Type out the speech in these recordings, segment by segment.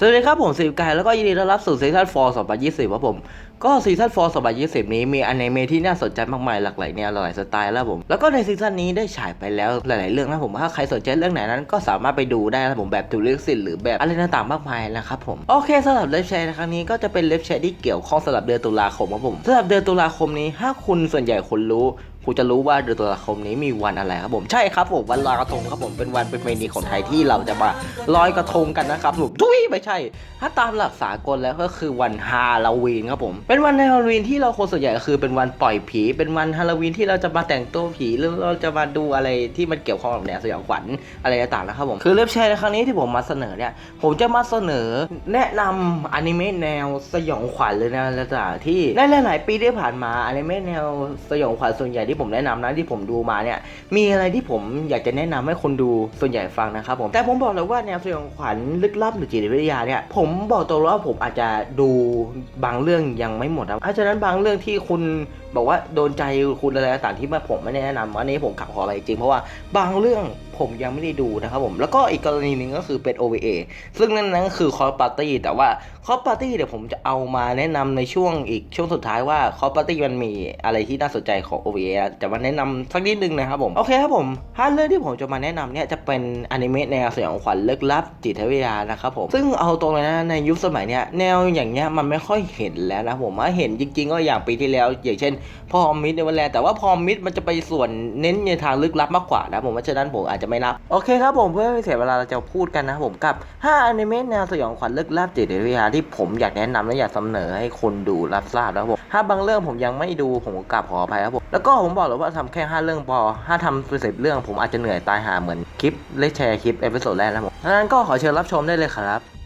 สวัสดีครับผมสิบกายแล้วก็ยินดีต้อนรับสู่ซีซั่น4 2020ครับผมก็ซีซั่น4 2020 นี้มีอนิเมะที่น่าสนใจมากมายหลากหลายแนวหลากหลายสไตล์แล้วผม แล้วก็ในซีซั่นนี้ได้ฉายไปแล้วหลาย ๆ เรื่องนะผม ถ้าใครสนใจเรื่องไหนนั้นก็สามารถไปดูได้นะผมแบบถูกลิขสิทธิ์หรือแบบอะไรต่างๆมากมายนะครับผม โอเคสำหรับเล็บแชร์ในครั้งนี้ก็จะเป็นเล็บแชร์ที่เกี่ยวข้องสำหรับเดือนตุลาคมครับผมสำหรับเดือนตุลาคมนี้ถ้าคุณส่วนใหญ่คนรู้คุณจะรู้ว่าเดือนตุลาคมนี้มีวันอะไรครับผมใช่ครับผมวันลอยกระทงครับผมเป็นวันเป็นเมนีของไทยที่เราจะมาลอยกระทงกันนะครับผมทุยไม่ใช่ ถ้าตามหลักสากลแล้วก็คือวันฮาโลวีนครับผมเป็นวันในฮาโลวีนที่เราคนส่วนใหญ่ก็คือเป็นวันปล่อยผี เป็นวันฮาโลวีนที่เราจะมาแต่งตัวผีหรือเราจะมาดูอะไรที่มันเกี่ยวข้องกับแนวสยองขวัญอะไรต่างๆนะครับผมคือเล็บแชร์ในครั้งนี้ที่ผมมาเสนอเนี่ยผมจะมาเสนอแนะนำอนิเมะแนวสยองขวัญเลยนะและต่างๆที่ในหลายๆปีที่ผ่านมาอนิเมะแนวสยองขวัญส่วนใหญ่ที่ผมแนะนำนะที่ผมดูมาเนี่ยมีอะไรที่ผมอยากจะแนะนำให้คนดูส่วนใหญ่ฟังนะครับผมแต่ผมบอกเลยว่าแนวสยองขวัญลึกลับหรือจิตวิทยาเนี่ยผมบอกตรงว่าผมอาจจะดูบางเรื่องยังไม่หมดนะเพราะฉะนั้นบางเรื่องที่คุณบอกว่าโดนใจคุณอะไรต่างที่มาผมไม่แนะนำอันนี้ผมขับขออะไรจริงเพราะว่าบางเรื่องผมยังไม่ได้ดูนะครับผมแล้วก็อีกกรณีหนึ่งก็คือเป็น OVA ซึ่งนั่นนั้นก็คือคอร์ปาร์ตี้แต่ว่าคอร์ปาร์ตี้เดี๋ยวผมจะเอามาแนะนำในช่วงอีกช่วงสุดท้ายว่าคอร์ปาร์ตี้มันมีอะไรที่น่าสนใจของ OVA จะมาแนะนำสักนิดนึงนะครับผมโอเคครับผมถ้าเรื่องที่ผมจะมาแนะนำเนี่ยจะเป็นอนิเมะแนวสยองขวัญลึกลับจิตวิทยานะครับผมซึ่งเอาตรงเลยนะในยุคสมัยเนี้ยแนวอย่างเงี้ยมันไม่ค่อยเห็นแล้วนะผมว่าเห็นจริงๆก็อย่างปีที่แล้วอย่างเช่นพอมิดในวันแรกแต่ว่าพอมิดมันจะไปส่วนเน้นในทางลึกลับมากกว่านะผมว่าฉะนั้นผมอาจจะไม่นับ โอเคครับผมเพื่อไม่เสียเวลาเราจะพูดกันนะครับผมกับ5อนิเมะแนวสยองขวัญลึกลับจิตวิทยาที่ผมอยากแนะนำและอยากเสนอให้คนดูรับทราบนะครับผมถ้าบางเรื่องผมยังไม่ดูผมก็กราบขออภัยครับผมแล้วก็ผมบอกเลยว่าทำแค่ 5 เรื่องพอถ้าทำเป็นสิบเรื่องผมอาจจะเหนื่อยตายหาเหมือนคลิปเล็กแชร์คลิปเอพิโซดแรกนะผมดังนั้นก็ขอเชิญรับชมได้เลยครับ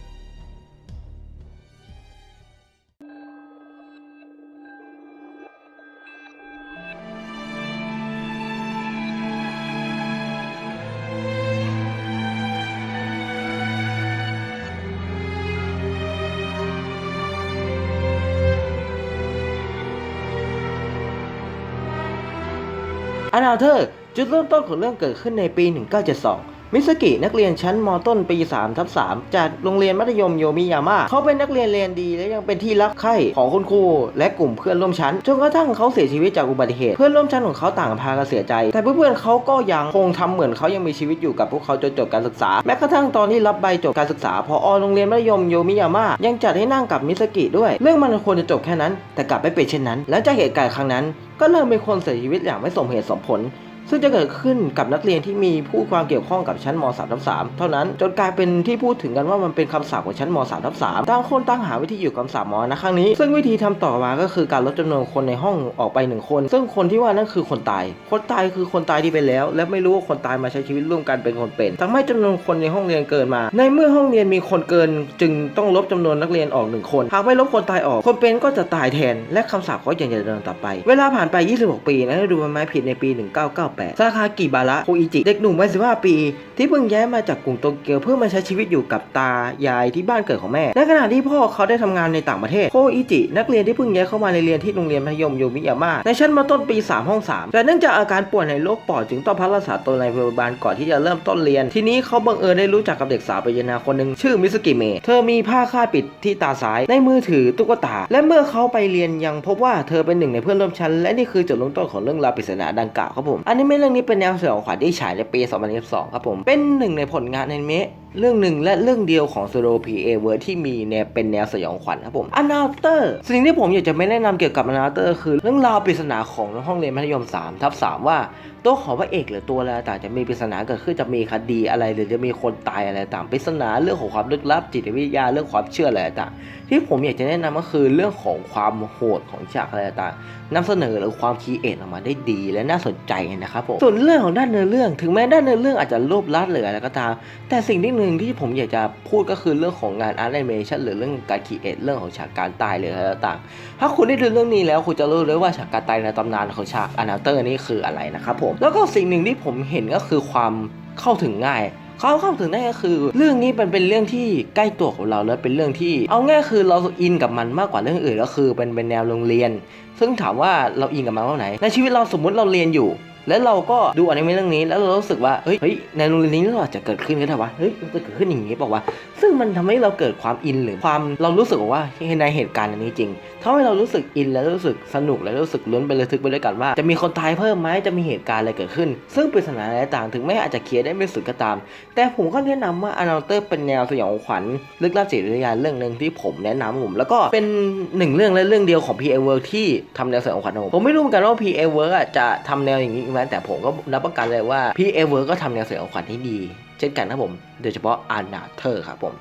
เธอร์จุดเริ่มต้นของเรื่องเกิดขึ้นในปี 1972 มิสกินักเรียนชั้นมต้นปี3ทับ3จากโรงเรียนมัธยมโยมิยาม่าเขาเป็นนักเรียนเรียนดีและยังเป็นที่รักใคร่ของคุณครูและกลุ่มเพื่อนร่วมชั้น จนกระทั่งเขาเสียชีวิตจากอุบัติเหตุ เพื่อนร่วมชั้นของเขาต่างพากันเสียใจ แต่เพื่อนๆเขาก็ยังคงทำเหมือนเขายังมีชีวิตอยู่กับพวกเขาจนจบการศึกษา แม้กระทั่งตอนที่รับใบจบการศึกษาพอโรงเรียนมัธยมโยมิยาม่ายังจัดให้นั่งกับมิสกิด้วย เรื่องมันควรจะจบแค่นั้น แต่กลับไม่เป็นเช่นนั้น และจากเหตุการณ์ครั้งนั้น ก็เริ่มมีคนเสียชีวิตอย่างไม่สมเหตุสมผล ซึ่งจะเกิดขึ้นกับนักเรียนที่มีผู้ความเกี่ยวข้องกับชั้นม 3 ทับ3เท่านั้น จนกลายเป็นที่พูดถึงกันว่ามันเป็นคำสาปของชั้นม 3 ทับ3ต่างคนต่างหาวิธีอยู่คำสาปมอนะครั้งนี้ ซึ่งวิธีทำต่อมาก็คือการลดจำนวนคนในห้องออกไปหนึ่งคน ซึ่งคนที่ว่านั่นคือคนตาย คนตายคือคนตายที่ไปแล้ว และไม่รู้ว่าคนตายมาใช้ชีวิตร่วมกันเป็นคนเป็นทำให้จำนวนคนในห้องเรียนเกินมา ในเมื่อห้องเรียนมีคนเกิน จึงต้องลบจำนวนนักเรียนออกหนึ่งคน หากไม่ลบคนตายออก คนเป็นก็จะตายแทน และคำสาปก็ยังจะเดินต่อไป เวลาผ่านไป 26 ปีและดูใบไม้ผลิในปี 1998ซาคากิบาระโคอิจิ เด็กหนุ่มวัย15 ปีที่เพิ่งย้ายมาจากกรุงโตเกียวเพื่อมาใช้ชีวิตอยู่กับตายายที่บ้านเกิดของแม่ ในขณะที่พ่อเขาได้ทำงานในต่างประเทศโคอิจิ นักเรียนที่เพิ่งย้ายเข้ามาในเรียนที่โรงเรียนมัธยมโยมิยาม่าในชั้นมต้นปี 3 ห้อง 3 แต่เนื่องจากอาการป่วยในโรคปอดจึงต้องพักรักษาตัวในโรงพยาบาลก่อนที่จะเริ่มต้นเรียน ทีนี้เขาบังเอิญได้รู้จักกับเด็กสาวปริยนาคนหนึ่งชื่อมิสกิเมะเธอมีผ้าคาดปิดที่ตาซ้ายในมือถือตุ๊กตา และเมื่อเขาไปเรียนยังพบว่าเธอเป็นหนึ่งในเพื่อนร่วมชั้น และนี่คือจุดเริ่มต้นของเรื่องราวปริศนาดังกล่าวครับผมอนิเมะเรื่องนี้เป็นแนวสยองขวัญที่ฉายในปี 2022 ครับผมเป็นหนึ่งในผลงานอนิเมะ เรื่องหนึ่งและเรื่องเดียวของโซโลพีเอเวอร์ที่มีแนวเป็นแนวสยองขวัญครับผมอนาเตอร์สิ่งที่ผมอยากจะไม่แนะนำเกี่ยวกับอนาเตอร์คือเรื่องราวปริศนาของห้องเรียนมัธยม3ทับ3ว่าตัวของพระเอกหรือตัวอะไรต่างจะมีปริศนาเกิดขึ้นจะมีคดีอะไร หรือจะมีคนตายอะไรต่างปริศนาเรื่องของความลึกลับจิตวิทยาเรื่องความเชื่ออะไรต่างที่ผมอยากจะแนะนำก็คือเรื่องของความโหดของฉากอะไรต่างนำเสนอหรือความคีเอทออกมาได้ดีและน่าสนใจนะครับผมส่วนเรื่องของด้านเนื้อเรื่อง ถึงแม้ด้านเนื้อเรื่องอาจจะรวบลัดหรืออะไรก็ตาม แต่สิ่งที่หนึ่งที่ผมอยากจะพูดก็คือเรื่องของงานอาร์ตแอนิเมชันหรือเรื่องการคีเอทเรื่องของฉากการตายหรืออะไรต่างๆถ้าคุณได้ดูเรื่องนี้แล้วคุณจะรู้เลยว่าฉากการตายในตำนานของฉากอนาเตอร์นี่คืออะไรนะครับผมแล้วก็สิ่งหนึ่งที่ผมเห็นก็คือความเข้าถึงง่ายเขาเข้าถึงได้ก็คือ เรื่องนี้มันเป็นเรื่องที่ใกล้ตัวของเราแล้วเป็นเรื่องที่ เอาง่ายคือเราอินกับมันมากกว่าเรื่องอื่นก็คือเป็นเป็นแนวโรงเรียน ซึ่งถามว่าเราอินกับมันว่าไหนในชีวิตเราสมมุติเราเรียนอยู่ แล้วเราก็ดูอนิเมะเรื่องนี้แล้วเรารู้สึกว่าเฮ้ยในโรงเรียนนี้เราอาจจะเกิดขึ้นก็ได้วะเฮ้ยจะเกิดขึ้นอย่างนี้เปล่าวะซึ่งมันทำให้เราเกิดความอินหรือความเรารู้สึกว่าในเหตุการณ์อันนี้จริงทำให้เรารู้สึกอินและรู้สึกสนุกและรู้สึกลุ้นไประทึกไปด้วยกันว่า จะมีคนตายเพิ่มไหมจะมีเหตุการณ์อะไรเกิดขึ้น ซึ่งปริศนาอะไรต่างถึงแม้อาจจะเคลียร์ได้ไม่สุดก็ตาม แต่ผมก็แนะนำว่าอนาเตอร์เป็นแนวสยองขวัญลึกลับจิตวิทยาเรื่องหนึ่งที่ผมแนะนำผมแล้วก็เป็นหนึ่งเรื่องและเรื่องเดียวของ PA Work ที่ทำแนวสยองขวัญผมผมไม่รู้เหมือนกันว่า PA Work จะทำแนวอย่างนี้อีกไหมแต่ผมก็รับประกันเลยว่าพี่เอเวอร์ก็ทำแนวสยองขวัญที่ดี เช่นกันครับผม โดยเฉพาะอานาเธอร์ครับผม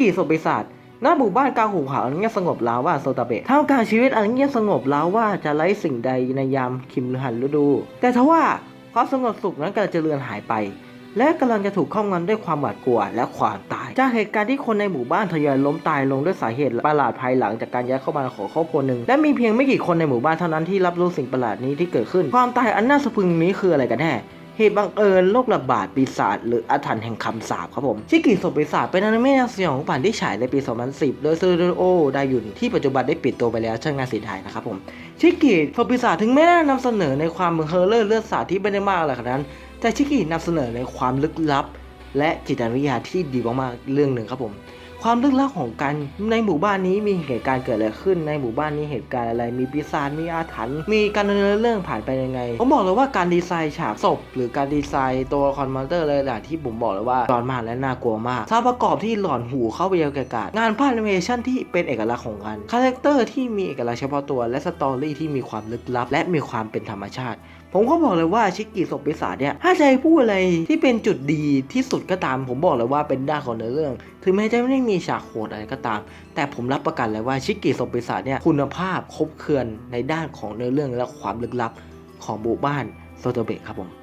กิโซบศาสตร์หน้าหมู่บ้านกาหุบเขาอันเงียบสงบลาวว่าโซตาเบะท่ามกลางชีวิตอันเงียบสงบลาวว่าจะไร้สิ่งใดในยามคิมหันฤดู แต่ทว่าความสงบสุขนั้นกำลังจะเลือนหายไป และกำลังจะถูกครอบงำด้วยความหวาดกลัวและความตาย จากเหตุการณ์ที่คนในหมู่บ้านทยอยล้มตายลงด้วยสาเหตุประหลาดภายหลังจากการย้ายเข้ามาของครอบครัวหนึ่งและมีเพียงไม่กี่คนในหมู่บ้านเท่านั้นที่รับรู้สิ่งประหลาดนี้ที่เกิดขึ้น ความตายอันน่าสะพรึงนี้คืออะไรกันแน่ เหตุบังเอิญโรคระบาดปีศาจหรืออาถรรพ์แห่งคำสาปครับผมชิกิโซปีศาจเป็นอนิเมะแนวสยองขวัญที่ฉายในปี 2010 โดยซูริโอไดยุนที่ปัจจุบันได้ปิดตัวไปแล้วช่างน่าเสียดายนะครับผมชิกิโซปีศาจถึงแม้นำเสนอในความเฮอร์เลอร์เลือดสาดที่ไม่ได้มากอะไรขนาดนั้น แต่ชิกินำเสนอในความลึกลับ และจิตวิทยาที่ดีมากๆเรื่องหนึ่งครับผม ความลึกลับของการในหมู่บ้านนี้มีเหตุการณ์เกิดอะไรขึ้น ในหมู่บ้านนี้เหตุการณ์อะไร มีปีศาจมีอาถรรพ์มีการดำเนินเรื่องผ่านไปยังไงผมบอกเลยว่าการดีไซน์ฉากศพ หรือการดีไซน์ตัวคอนมอนเตอร์อะไรต่างๆที่ผมบอกเลยว่าร้อนมากและน่ากลัวมากสาพประกอบที่หลอนหูเข้าไปยังกาศงานภาพแอนิเมชันที่เป็นเอกลักษณ์ของกันคาแรคเตอร์ที่มีเอกลักษณ์เฉพาะตัวและสตอรี่ที่มีความลึกลับ และมีความเป็นธรรมชาติ ผมก็บอกเลยว่าชิกิศพปีศาจเนี่ยถ้าใจะพูดอะไรที่เป็นจุดดีที่สุดก็ตาม ผมบอกเลยว่าเป็นด้านของเนื้อเรื่อง ถึงแม้จะไม่ได้มีฉากโหดอะไรก็ตาม แต่ผมรับประกันเลยว่าชิกิศพปีศาจเนี่ยคุณภาพครบเครือนในด้านของเนื้อเรื่องและความลึกลับของหมู่บ้านโซโตเบะครับผม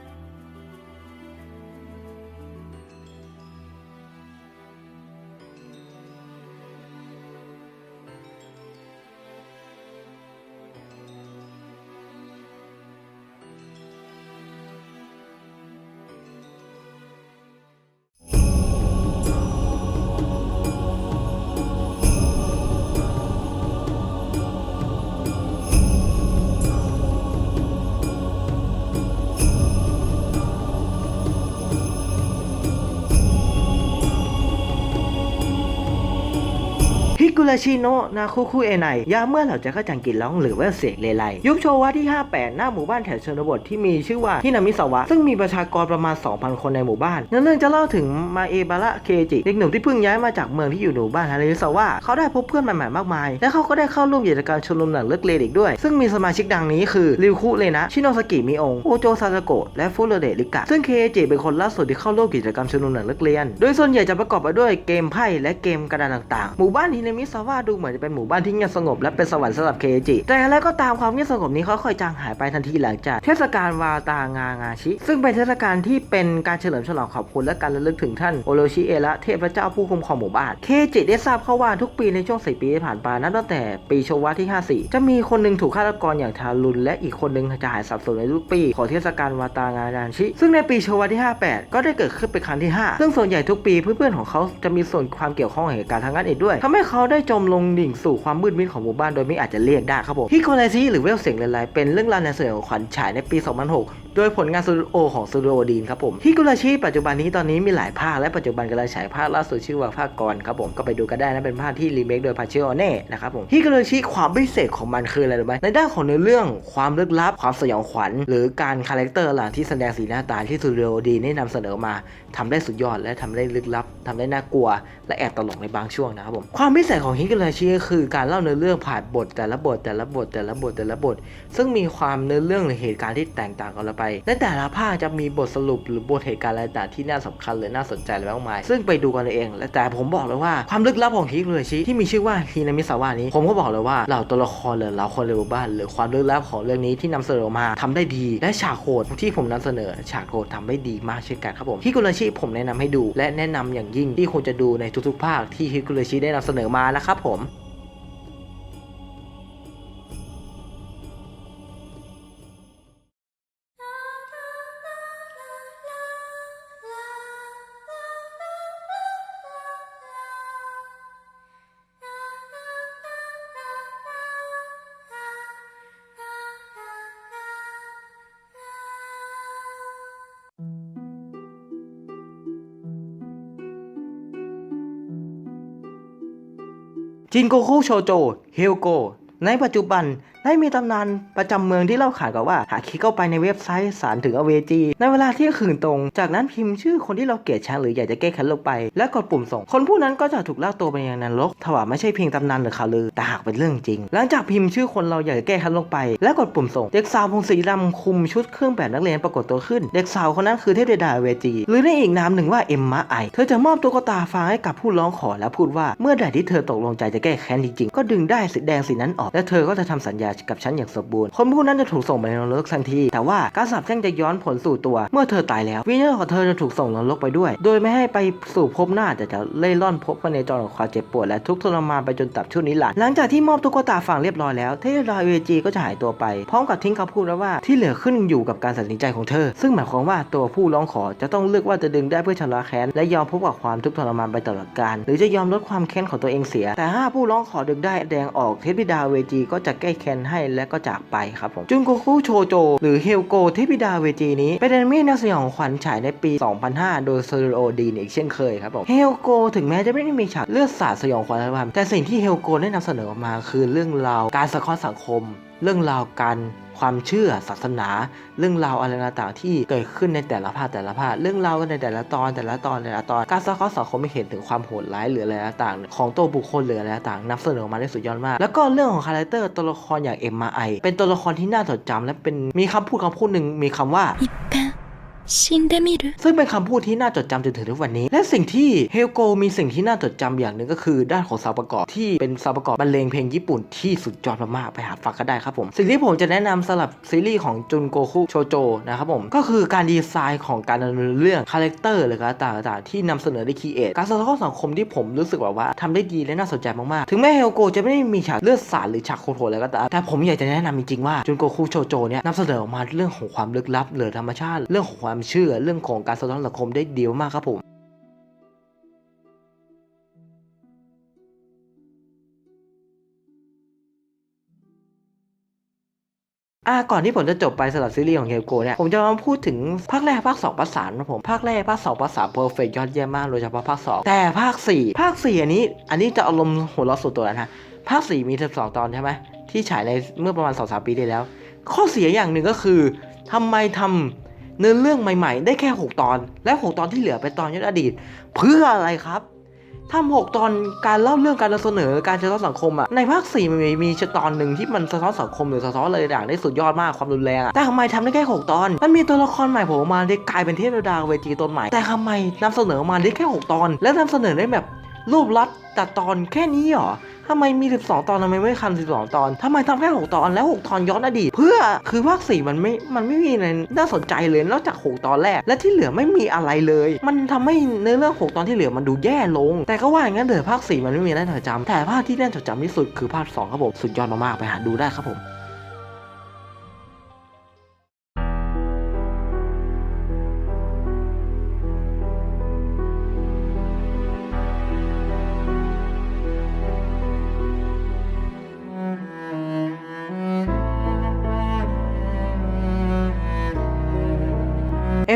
ราชิโนะนาคุคุเอไนยามเมื่อเหล่าจะเข้าจังกินร้องหรือว่าเสียงเลไลยุคโชวะที่ 58 หน้าหมู่บ้านแถวชนบทที่มีชื่อว่าฮินามิสวะ ซึ่งมีประชากรประมาณ 2,000 คนในหมู่บ้านเนื้อเรื่องจะเล่าถึงมาเอบาระเคจิเด็กหนุ่มที่เพิ่งย้ายมาจากเมืองที่อยู่หมู่บ้านฮาริสวะเขาได้พบเพื่อนใหม่ๆมากมาย และเขาก็ได้เข้าร่วมกิจกรรมชมรมหนังเลิกเลนอีกด้วย ซึ่งมีสมาชิกดังนี้คือริวคุเลนะชิโนสกิมิองโอโจซาสโกะและฟุโรเดะริกะซึ่งเคจิเป็นคนล่าสุดที่เข้าร่วมกิจกรรมชมรมหนังเลิกเรียน โดยส่วนใหญ่จะประกอบไปด้วยเกมไพ่และเกมกระดานต่างๆ หมู่บ้านฮินามิสวะดูเหมือนจะเป็นหมู่บ้านที่เงียบสงบและเป็นสวรรค์สำหรับเคจิ แต่อะไรก็ตามความเงียบสงบนี้ค่อยๆจางหายไปทันทีหลังจากเทศกาลวาตางางาชิ ซึ่งเป็นเทศกาลที่เป็นการเฉลิมฉลองขอบคุณและการระลึกถึงท่านโอโรชิเอระเทพเจ้าผู้คุ้มครองหมู่บ้าน เคจิได้ทราบเข้าว่าทุกปีในช่วง4ปีที่ผ่านมานับตั้งแต่ปีโชวะที่ 54 จะมีคนหนึ่งถูกฆาตกรอย่างทารุณและอีกคนหนึ่งจะหายสับสนในทุกปีของเทศกาลวาตางางาชิ ซึ่งในปีโชวะที่ 58 ก็ได้เกิดขึ้นเป็นครั้งที่ 5 ซึ่งส่วนใหญ่ทุกปีเพื่อนๆของเขาจะมีส่วนความเกี่ยวข้องกับเหตุการณ์ทางนั้นอีกด้วยทำให้เขาได้จมลงดิ่งสู่ความมืดมิดของหมู่บ้านโดยไม่อาจจะเรียกได้ครับผมฮิโกไนซิหรือเวลเสียงเลนไลเป็นเรื่องราวในสยองขวัญฉายในปี 2006 โดยผลงานสตูดิโอของสตูดิโอดีนครับผมฮิกุราชิปัจจุบันนี้ตอนนี้มีหลายภาคและปัจจุบันกำลังฉายภาคล่าสุดชื่อว่าภาคกรครับผมก็ไปดูกันได้นะเป็นภาคที่รีเมคโดยพาเชิโอเน่นะครับผมฮิกุราชิความพิเศษของมันคืออะไรรู้ไหมในด้านของเนื้อเรื่องความลึกลับความสยองขวัญ หรือการคาแรคเตอร์หลังที่แสดงสีหน้าตาที่สตูดิโอดีนได้นำเสนอมาทำได้สุดยอดและทำได้ลึกลับทำได้น่ากลัว และแอบตลกในบางช่วงนะครับผมความพิเศษของฮิกราชิก็คือการเล่าเนื้อเรื่องผ่านบทแต่ละบทแต่ละบทแต่ละบทแต่ละบท ซึ่งมีความเนื้อเรื่องหรือเหตุการณ์ที่แตกต่างกันไปและแต่ละภาคจะมีบทสรุปหรือบทเหตุการณ์อะไรต่างที่น่าสำคัญหรือน่าสนใจอะไรมากมายซึ่งไปดูกันเองและแต่ผมบอกเลยว่าความลึกลับของฮิกราชิที่มีชื่อว่าฮินามิสาวะนี้ผมก็บอกเลยว่าเหล่าตัวละครหรือเหล่าคนในหมู่บ้านหรือความลึกลับของเรื่องนี้ที่นำเสนอมาทำได้ดี และฉากโหดที่ผมนำเสนอฉากโหดทำได้ดีมากเช่นกันครับผมฮิกุราชิผมแนะนำให้ดู และแนะนำอย่างยิ่งที่ควรจะดูในทุกๆ ภาคที่ฮิกุราชิได้นำเสนอมานะครับผม จินโกคุโชโจเฮลโก ในปัจจุบัน ได้มีตำนานประจำเมืองที่เล่าขานกันว่า หากคลิกเข้าไปในเว็บไซต์สารถึงอเวจี ในเวลาที่คืนตรง จากนั้นพิมพ์ชื่อคนที่เราเกลียดชังหรืออยากจะแก้แค้นลงไป และกดปุ่มส่ง คนผู้นั้นก็จะถูกลากตัวไปยังนรกถว่าไม่ใช่เพียงตำนานหรือข่าวลือแต่หากเป็นเรื่องจริง หลังจากพิมพ์ชื่อคนเราอยากจะแก้แค้นลงไป และกดปุ่มส่ง เด็กสาวผมสีดำคุมชุดเครื่องแบบนักเรียนปรากฏตัวขึ้น เด็กสาวคนนั้นคือเทพธิดาอเวจี หรือในอีกนามหนึ่งว่าเอ็มมาไอเธอจะมอบตุ๊กตาฟางให้กับผู้ร้องขอและพูดว่าเมื่อใดที่เธอตกลงใจจะแก้แค้นจริงๆก็ดึงได้สีแดงสีนั้นออกและเธอก็จะทำสัญญากับฉันอย่างสมบูรณ์ คนผู้นั้นจะถูกส่งไปนรกทันที แต่ว่าการสาปแช่งจะย้อนผลสู่ตัว เมื่อเธอตายแล้ววิญญาณของเธอจะถูกส่งนรกไปด้วย โดยไม่ให้ไปสู่ภพหน้าแต่จะเล่ร่อนพบในจรของความเจ็บปวดและทุกข์ทรมานไปจนตับชั่วนิรันดร์หลังจากที่มอบตุ๊กตาฝังเรียบร้อยแล้วเทพดาเวจีก็จะหายตัวไป พร้อมกับทิ้งคำพูดไว้ว่าที่เหลือขึ้นอยู่กับการตัดสินใจของเธอ ซึ่งหมายความว่าตัวผู้ร้องขอจะต้องเลือกว่าจะดึงได้เพื่อชำระแค้นและยอมพบกับความทุกข์ทรมานไปตลอดกาลหรือจะยอมลดความแค้นของตัวเองเสีย แต่ถ้าผู้ร้องขอดึงได้แดงออกเทพิดาเวจีก็จะแก้แค้นให้และก็จากไปครับผม จุนโกคุโชโจ หรือเฮลโกเทพิดาเวจีนี้ เป็นอนิเมะแนวสยองขวัญฉายในปี 2005 โดยสตูดิโอดีนอีกเช่นเคยครับผม เฮลโกถึงแม้จะไม่ได้มีฉากเลือดสาดสยองขวัญอะไรแต่สิ่งที่เฮลโกได้นำเสนอออกมาคือเรื่องราวการสะท้อนสังคม เรื่องราวการ ความเชื่อศาสนา เรื่องราวอะไรต่างๆที่เกิดขึ้นในแต่ละภาคแต่ละภาคเรื่องราวในแต่ละตอนแต่ละตอนแต่ละตอน การสะท้อนสังคมไม่เห็นถึงความโหดร้ายหรืออะไรต่างๆของตัวบุคคลหรืออะไรต่างๆนำเสนอมาได้สุดยอดมาก แล้วก็เรื่องของคาแรคเตอร์ตัวละครอย่างเอ็มมาไอเป็นตัวละครที่น่าจดจำและเป็นมีคำพูดคำพูดหนึ่งมีคำว่า ชินเดมิรุซึ่งเป็นคำพูดที่น่าจดจำจนถึงทุกวันนี้ และสิ่งที่เฮลโกมีสิ่งที่น่าจดจำอย่างหนึ่งก็คือด้านของสาประกอบที่เป็นสาประกอบบรรเลงเพลงญี่ปุ่นที่สุดยอดมากๆไปหาฟังก็ได้ครับผม สิ่งที่ผมจะแนะนำสำหรับซีรีส์ของจุนโกคุโชโจนะครับผมก็คือการดีไซน์ของการดำเนินเรื่องคาแรคเตอร์หรือการต่างๆที่นำเสนอได้คีเอทการสะท้อนสังคมที่ผมรู้สึกแบบว่าทำได้ดีและน่าสนใจมากๆถึงแม้เฮลโกจะไม่ได้มีฉากเลือดสาดหรือฉากโคตรอะไรก็ตามแต่ผมอยากจะแนะนำจริงๆว่าจุนโกคุโชโจเนี่ยนำเสนอออกมาเรื่องของความลึกลับเหลือธรรมชาติเรื่องของความความเชื่อเรื่องของการสะท้อนสังคมได้ดีมากครับผมอ่าก่อนที่ผมจะจบไปสำหรับซีรีส์ของเฮลโกเนี่ยผมจะมาพูดถึงภาคแรกภาคสองภาคสามนะผมภาคแรกภาคสองภาคสามเพอร์เฟกยอดเยี่ยมมากโดยเฉพาะภาคสองแต่ภาคสี่ภาคสี่อันนี้ อันนี้จะอารมณ์หัวเราะสุดตัวแล้วนะภาคสี่มีสิบสองตอนใช่ไหมที่ฉายในเมื่อประมาณสองสามปีที่แล้ว ข้อเสียอย่างหนึ่งก็คือทำไมทำ เนื้อเรื่องใหม่ๆ ได้แค่ 6 ตอน และ 6 ตอนที่เหลือเป็นตอนย้อนอดีต เพื่ออะไรครับทำหกตอนการเล่าเรื่องการนำเสนอการสะท้อนสังคมอะในภาคสี่มันมีมีตอนหนึ่งที่มันสะท้อนสังคมหรือสะท้อนอะไรอย่างได้สุดยอดมากความรุนแรงอะแต่ทำไมทำได้แค่หกตอน มันมีตัวละครใหม่โผล่มาได้กลายเป็นเทพดาเวจีตนใหม่ แต่ทำไมนำเสนอมาได้แค่หกตอน และนำเสนอได้แบบ รูปลัดตัดตอนแค่นี้เหรอทำไมมี 12 ตอนทำไมไม่คัน 12 ตอนทำไมทำแค่ 6 ตอนแล้ว 6 ตอนย้อนอดีต เพื่อคือภาค4มันไม่ มันไม่มีอะไรน่าสนใจเลยนอกจาก 6 ตอนแรก และที่เหลือไม่มีอะไรเลย มันทำให้เนื้อเรื่อง 6 ตอนที่เหลือมันดูแย่ลง แต่ก็ว่าอย่างนั้นเถอะภาค4มันไม่มีอะไรน่าจดจำแต่ภาคที่น่าจดจำที่สุดคือภาค2ครับผมสุดยอดมากๆไปหาดูได้ครับผม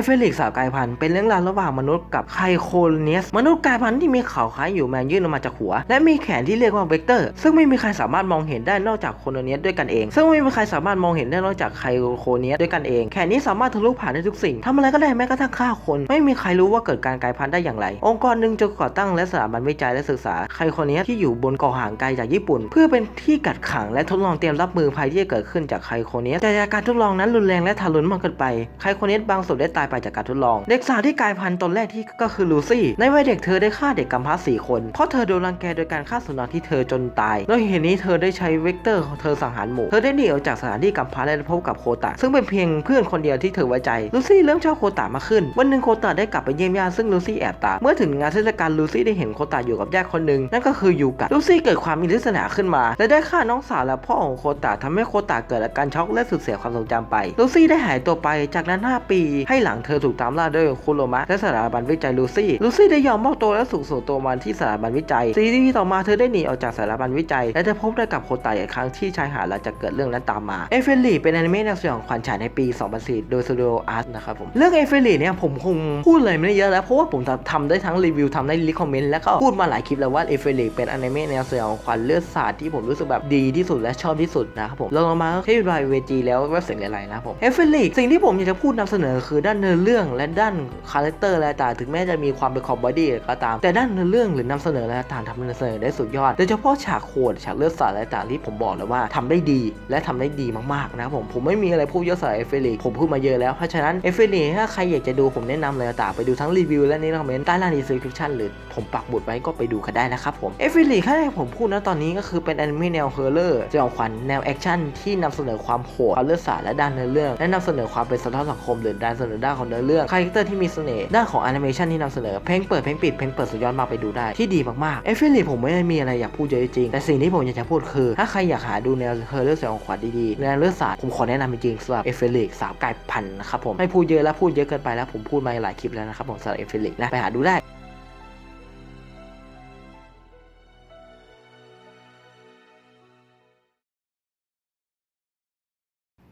เอเฟลิกสาวกายพันธุ์เป็นเรื่องราวระหว่างมนุษย์กับไคโคเนียส มนุษย์กายพันธุ์ที่มีเขาคล้ายอยู่แมนยื่นออกมาจากหัว และมีแขนที่เรียกว่าเวกเตอร์ ซึ่งไม่มีใครสามารถมองเห็นได้นอกจากโคนเนียสด้วยกันเอง ซึ่งไม่มีใครสามารถมองเห็นได้นอกจากไคโคเนียสด้วยกันเอง แขนนี้สามารถทะลุผ่านได้ทุกสิ่งทำอะไรก็ได้แม้กระทั่งฆ่าคน ไม่มีใครรู้ว่าเกิดการกลายพันธุ์ได้อย่างไร องค์กรหนึ่งจะก่อตั้งและสถาบันวิจัยและศึกษาไคโคเนียสที่อยู่บนเกาะห่างไกลจากญี่ปุ่น เพื่อเป็นที่กักขังและทดลองเตรียมรับมือภัยที่จะเกิดขึ้นจากไคโคเนียสแต่กการทดลองนั้นรุนแรงและทารุณมากเกินไปไคโคเนียสบางส่วนได้ตายไปจากการทดลอง เด็กสาวที่กลายพันธุ์ตนแรกที่ก็คือลูซี่ ในวัยเด็กเธอได้ฆ่าเด็กกำพร้าสี่คน เพราะเธอโดนรังแกโดยการฆ่าสุนัขที่เธอจนตายด้วยเหตุนี้เธอได้ใช้เวกเตอร์ของเธอสังหารหมู่ เธอได้หนีออกจากสถานที่กำพร้าและพบกับโคตะซึ่งเป็นเพียงเพื่อนคนเดียวที่เธอไว้ใจลูซี่เริ่มชอบโคตะมากขึ้น วันหนึ่งโคตะได้กลับไปเยี่ยมญาติซึ่งลูซี่แอบตามเมื่อถึงงานเทศกาลลูซี่ได้เห็นโคตะอยู่กับญาติคนหนึ่งนั่นก็คือยูกะลูซี่เกิดความมีลิษณาขึ้นมา และได้ฆ่าน้องสาวและพ่อของโคตะทำให้โคตะเกิดอาการช็อกและสูญเสียความทรงจำไปลูซี่ได้หายตัวไปจากนั้น 5 ปีให้หลังเธอถูกตามล่าด้วยคุโรมะและสถาบันวิจัยลูซี่ ลูซี่ได้ยอมมอบตัวและถูกส่งตัวมาที่สถาบันวิจัย ซีรีส์ต่อมาเธอได้หนีออกจากสถาบันวิจัย และได้พบได้กับโคตะอีกครั้งที่ชายหาดหลังจากเกิดเรื่องนั้นตามมา เอฟเฟลลี่เป็นอนิเมะแนวสยองขวัญฉายในปี 2004 โดย Studio Art นะครับผม เรื่องเอฟเฟลลี่เนี่ยผมคงพูดเลยไม่ได้เยอะแล้วเพราะว่าผมทำได้ทั้งรีวิวทำได้รีคอมเมนต์แล้วก็พูดมาหลายคลิปแล้วว่าเอฟเฟลลี่เป็นอนิเมะแนวสยองขวัญเลือดสาดที่ผมรู้สึกแบบดีที่สุดและชอบที่สุดนะครับผมลองมาที่รายเวจีแล้วว่าเสียงอะไรนะผมเอเฟลี่สิ่งที่ผมอยากจะพูดนำเสนอคือด้านเนื้อเรื่องและด้านคาแรคเตอร์และต่างถึงแม้จะมีความเป็นคอมบอดี้ก็ตาม แต่ด้านเนื้อเรื่องหรือนำเสนอและต่างทำนำเสนอได้สุดยอดโดยเฉพาะฉากโหดฉากเลือดสาดและต่างที่ผมบอกเลยว่าทำได้ดีและทำได้ดีมากๆนะผมผมไม่มีอะไรพูดเยอะสำหรับเอฟเฟลีผมพูดมาเยอะแล้วเพราะฉะนั้นเอฟเฟลีถ้าใครอยากจะดูผมแนะนำเลยต่างไปดูทั้งรีวิวและในคอมเมนต์ใต้ล่างดีสคริปชั่นหรือผมปักหมุดไว้ก็ไปดูกันได้นะครับผมเอฟเฟลลี่แค่ให้ผมพูดนะตอนนี้ก็คือเป็นแอนิเมะแนวเฮอร์เรอร์สยองขวัญแนวแอคชั่นที่นำเสนอความโหดความเลือดสาดและด้านเนื้อเรื่องและนำเสนอความเป็นสะท้อนสังคมหรือด้านเสนอด้านาของเนื้อเรื่องคาแรคเตอร์ที่มีเสน่ห์ด้านของแอนิเมชันที่นำเสนอเพลงเปิดเพลงปิดเพลงเปิดสุดยอดมากไปดูได้ที่ดีมากๆเอฟเฟลีผมไม่ได้มีอะไรอยากพูดเยอะจริงแต่สิ่งที่ผมอยากจะพูดคือ ถ้าใครอยากหาดูแนวเฮอร์เรอร์สยองขวัญดีๆแนวเลือดสาดผมขอแนะนำจริงๆสำหรับเอฟเฟลิกสาวกายพันธุ์นะครับผมไม่พูดเยอะแล้วพูดเยอะเกินไปแล้วผมพูดมาหลายคลิปแล้วนะครับผมสำหรับเอฟเฟลิกนะไปหาดูได้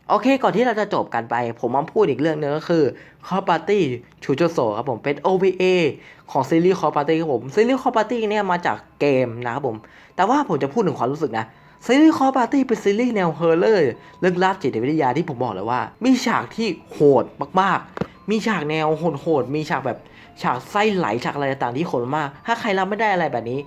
โอเค ก่อนที่เราจะจบกันไป ผมมาพูดอีกเรื่องหนึงก็คือ Call Party ชูโจโซครับผมเป็น OVA ของซีรีส์ Call Party ครับผมซีรีส์ Call Party เนี่ยมาจากเกมนะครับผม แต่ว่าผมจะพูดถึงความรู้สึกนะซีรีส์ Call Party เป็นซีรีส์แนวเฮอร์เรอร์เรื่องลับจิตวิทยาที่ผมบอกเลยว่า มีฉากที่โหดมากๆ มีฉากแนวโหดๆมีฉากแบบฉากไส้ไหลฉากอะไรต่างๆที่โหดมาก ถ้าใครรับไม่ได้อะไรแบบนี้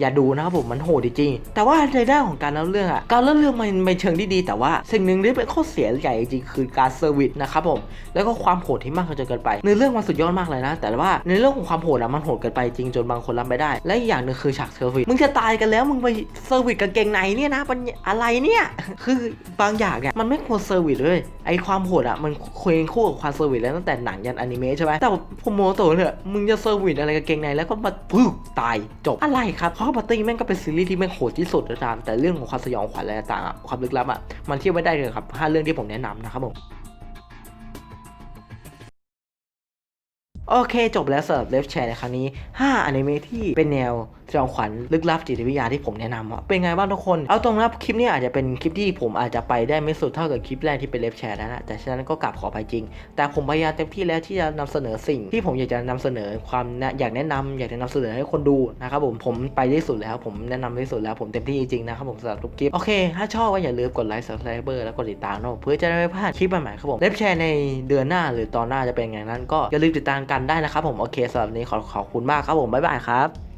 อย่าดูนะครับผมมันโหดจริงแต่ว่าในด้านของการเล่าเรื่องอะการเล่าเรื่องมันเป็นเชิงที่ดี แต่ว่าสิ่งหนึ่งที่เป็นข้อเสียใหญ่จริงคือการเซอร์วิสนะครับผมแล้วก็ความโหดที่มากจนเกินไปในเรื่องมันสุดยอดมากเลยนะ แต่ว่าในเรื่องของความโหดอะมันโหดเกินไปจริงจนบางคนรับไม่ได้ และอีกอย่างหนึ่งคือฉากเซอร์วิสมึงจะตายกันแล้วมึงไปเซอร์วิสกางเกงในเนี่ยนะมันอะไรเนี่ยคือบางอย่างเนี่ยมันไม่ควรเซอร์วิสเลยไอความโหดอะมันควรคู่กับความเซอร์วิสแล้วตั้งแต่หนังยันอนิเมะใช่ไหมแต่ผมโมโตเนี่ยมึงจะเซอร์วิสอะไรกางเกงในแล้วก็มาพึ่ตายจบอะไรครับเพราะปาร์ตี้แม่งก็เป็นซีรีส์ที่แม่งโหดที่สุดนะตามแต่เรื่องของความสยองขวัญอะไรต่างๆความลึกลับอะมันเทียบไม่ได้เลยครับห้าเรื่องที่ผมแนะนำนะครับผมโอเคจบแล้วสำหรับเลฟแชร์ในครั้งนี้ 5อนิเมะที่เป็นแนว สยองขวัญลึกลับจิตวิทยาที่ผมแนะนำอะเป็นไงบ้างทุกคน เอาตรงนะคลิปนี้อาจจะเป็นคลิปที่ผมอาจจะไปได้ไม่สุดเท่ากับคลิปแรกที่เป็นเลฟแชร์แล้วนะแต่ฉะนั้นก็กลับขอไปจริง แต่ผมพยายามเต็มที่แล้วที่จะนำเสนอสิ่งที่ผมอยากจะนำเสนอความอยากแนะนำอยากจะนำเสนอให้คนดูนะครับผมผมไปที่สุดแล้ว ผมแนะนำที่สุดแล้วผมเต็มที่จริงๆนะครับผมสำหรับทุกคลิปโอเคถ้าชอบก็อย่าลืมกดไลค์ subscribe แล้วกดติดตามนะเพื่อจะได้ไม่พลาดคลิปใหม่ๆครับผมเลฟแชร์ในเดือนหน้าหรือตอนหน้าจะเป็นไงนั้น ก็อย่าลืมติดตามกันได้นะครับผมโอเคสำหรับนี้ขอขอบคุณมากครับผมบ๊ายบายครับ